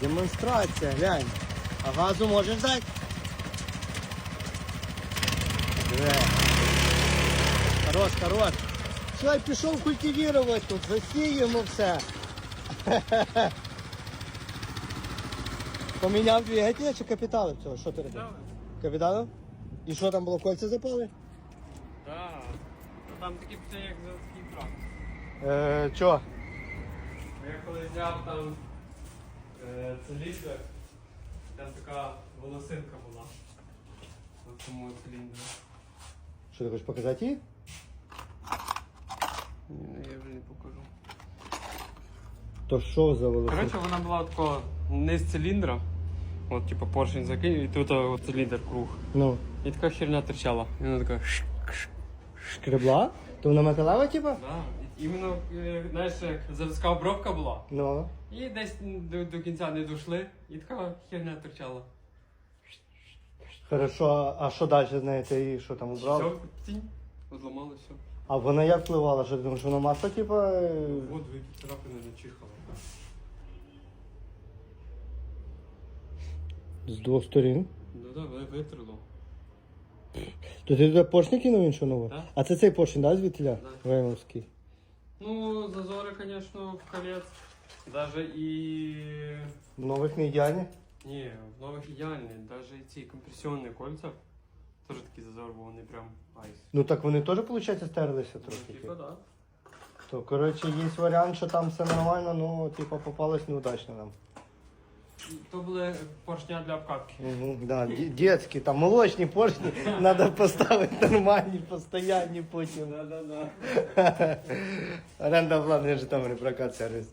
Демонстрація, глянь. А газу можеш дати? Диви. Хорош, хорош. Все, я пішов культивувати тут, засіємо все. Поміняв двигатель чи капітали цього? Що ти робив? Капітали? І що там було, кольця запали? Так. Там такі птиці, як за такий трак. Е, чо? Я коли взяв там циліндр, там така волосинка була. На цьому циліндрі. Що ти хочеш показати її? Ні, ну, я вже не покажу. То що за волосина? Коротше, вона була такого низ циліндра. От, типу, поршень закинув, і тут от, циліндр круг. Ну, І така херня торчала. І вона така шк. Шкребла? То вона металева, типа? Да. Іменно, е, знаєш, як заводська обробка була. Ну. І десь до, до кінця не дійшли, і така херня торчала. Хорошо, а що далі з нею? Ти її що там убрав? Все, тінь, зламали все. А вона як впливала? Що ти думаєш, вона масло, типа? е, От ви царапини не чихали. З двох сторін. Ну так, да, витрило. То ти туди поршні кинув іншу нову? Так. А це цей поршень, да, звідтіля? Так. Веймовський. Ну, зазори, звісно, в колець. Даже і. В нових не ідеальні? Ні, в нових ідеальні. Даже і ці компресіонні кольця. Теж такий зазор, бо вони прям айс. Ну так вони теж, виходить, стерлися трохи. Ну, типа, да. То, коротше, є варіант, що там все нормально, ну, типа, попалось неудачно нам. То були поршня для обкатки. Угу, да, ді- детські, там молочні поршні, треба поставити нормальні, постоянні потім. Оренда в Житомирі прокат сервіс.